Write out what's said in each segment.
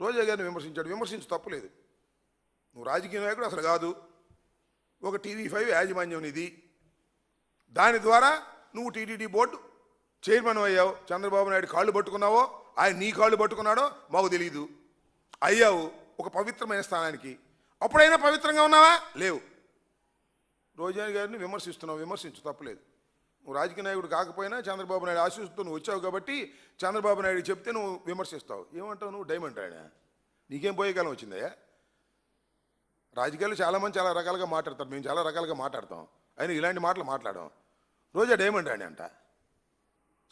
రోజా గారిని విమర్శించాడు. విమర్శించు తప్పులేదు. నువ్వు రాజకీయ నాయకుడు అసలు కాదు. ఒక టీవీ ఫైవ్ యాజమాన్యం ఇది దాని ద్వారా నువ్వు టీటీడీ బోర్డు చైర్మన్ అయ్యావు. చంద్రబాబు నాయుడు కాళ్ళు పట్టుకున్నావో ఆయన నీ కాళ్ళు పట్టుకున్నాడో మాకు తెలియదు అయ్యావు ఒక పవిత్రమైన స్థానానికి. అప్పుడైనా పవిత్రంగా ఉన్నావా? లేవు. రోజా గారిని విమర్శిస్తున్నావు. విమర్శించు తప్పలేదు. నువ్వు రాజకీయ నాయకుడు కాకపోయినా చంద్రబాబు నాయుడు ఆశిస్తూ నువ్వు వచ్చావు కాబట్టి చంద్రబాబు నాయుడు చెప్తే నువ్వు విమర్శిస్తావు. ఏమంటావు నువ్వు? డైమండ్ ఆయన నీకేం పోయే కాలం వచ్చిందయ్యా? రాజకీయాలు చాలామంది చాలా రకాలుగా మాట్లాడతారు. మేము చాలా రకాలుగా మాట్లాడతాం. ఆయన ఇలాంటి మాటలు మాట్లాడాం. రోజా డైమండ్ రాణి అంట?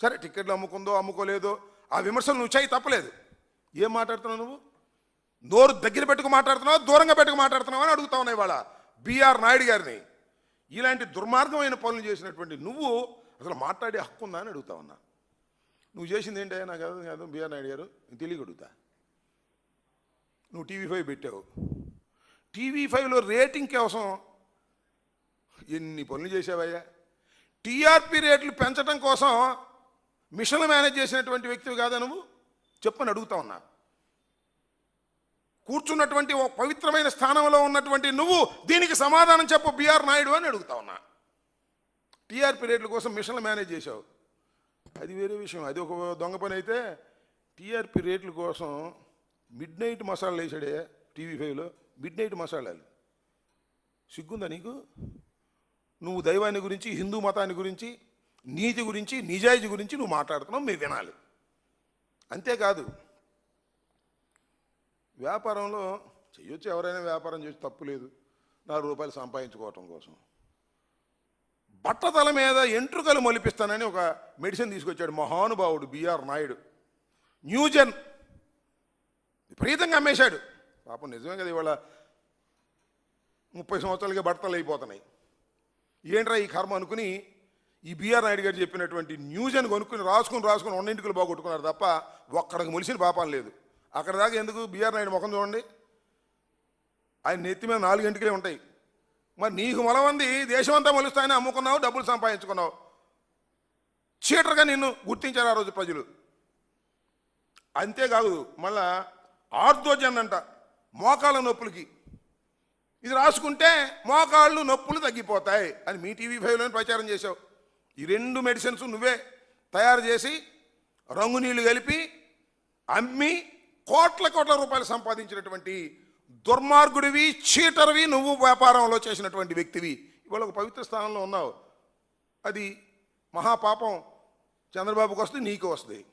సరే టిక్కెట్లు అమ్ముకుందో అమ్ముకోలేదో ఆ విమర్శలు నువ్వు చేయి తప్పలేదు. ఏం మాట్లాడుతున్నావు నువ్వు? నోరు దగ్గర పెట్టుకు మాట్లాడుతున్నావు? దూరంగా పెట్టుకు మాట్లాడుతున్నావు అని అడుగుతా ఉన్నాయి ఇవాళ. బీఆర్ నాయుడు గారిని. ఇలాంటి దుర్మార్గమైన పనులు చేసినటువంటి నువ్వు అసలు మాట్లాడే హక్కు ఉందా అని అడుగుతా ఉన్నా. నువ్వు చేసింది ఏంటి? నాకు అర్థం కాదు. బీఆర్ నాయుడు గారు నేను తెలియక అడుగుతా. నువ్వు టీవీ ఫైవ్ పెట్టావు. టీవీ ఫైవ్లో రేటింగ్ కోసం ఎన్ని పనులు చేసావయ్యా? టీఆర్పీ రేట్లు పెంచడం కోసం మిషన్లు మేనేజ్ చేసినటువంటి వ్యక్తివి కాదా నువ్వు? చెప్పని అడుగుతా ఉన్నా. కూర్చున్నటువంటి ఒక పవిత్రమైన స్థానంలో ఉన్నటువంటి నువ్వు దీనికి సమాధానం చెప్పు బీఆర్ నాయుడు అని అడుగుతా ఉన్నా. టీఆర్పీ రేట్ల కోసం మిషన్లు మేనేజ్ చేశావు. అది వేరే విషయం. అది ఒక దొంగ పని అయితే టీఆర్పీ రేట్ల కోసం మిడ్ నైట్ మసాలాలు వేసాడే టీవీ ఫైవ్లో. మిడ్ నైట్ మసాలాలు. సిగ్గుందా నీకు? నువ్వు దైవాన్ని గురించి హిందూ మతాన్ని గురించి నీతి గురించి నిజాయితీ గురించి నువ్వు మాట్లాడుతున్నావు మీరు వినాలి. అంతేకాదు వ్యాపారంలో చేయొచ్చు ఎవరైనా వ్యాపారం చేసి తప్పులేదు నాలుగు రూపాయలు సంపాదించుకోవటం కోసం. బట్టతల మీద ఎంట్రుకలు మొలిపిస్తానని ఒక మెడిసిన్ తీసుకొచ్చాడు మహానుభావుడు బిఆర్ నాయుడు. న్యూజన్. విపరీతంగా అమ్మేశాడు. పాపం నిజమే కదా ఇవాళ ముప్పై సంవత్సరాలకి బట్టలు అయిపోతున్నాయి. ఏంట్రా ఈ కర్మ అనుకుని ఈ బిఆర్ నాయుడు గారు చెప్పినటువంటి న్యూజన్ కొనుక్కుని రాసుకుని రాసుకుని రెండింటికి బాగొట్టుకున్నారు తప్ప ఒక్కడికి మొలిసిన పాపం లేదు. అక్కడ దాకా ఎందుకు బీఆర్ నాయుడు ముఖం చూడండి? ఆయన నెత్తి మీద నాలుగింటికే ఉంటాయి. మరి నీకు మొలవంది దేశమంతా మొలుస్తాయని అమ్ముకున్నావు డబ్బులు సంపాదించుకున్నావు. చీటర్గా నిన్ను గుర్తించారు ఆ రోజు ప్రజలు. అంతేకాదు మళ్ళా ఆర్థోజన్ అంట మోకాళ్ళ నొప్పులకి. ఇది రాసుకుంటే మోకాళ్ళు నొప్పులు తగ్గిపోతాయి అని మీ టీవీ ఫైవ్లోనే ప్రచారం చేశావు. ఈ రెండు మెడిసిన్స్ నువ్వే తయారు చేసి రంగు నీళ్ళు కలిపి అమ్మి కోట్ల కోట్ల రూపాయలు సంపాదించినటువంటి దుర్మార్గుడివి చీటర్వి నువ్వు వ్యాపారంలో చేసినటువంటి వ్యక్తివి. ఇవాళ ఒక పవిత్ర స్థానంలో ఉన్నావు. అది మహాపాపం. చంద్రబాబుకి వస్తుంది నీకు వస్తుంది.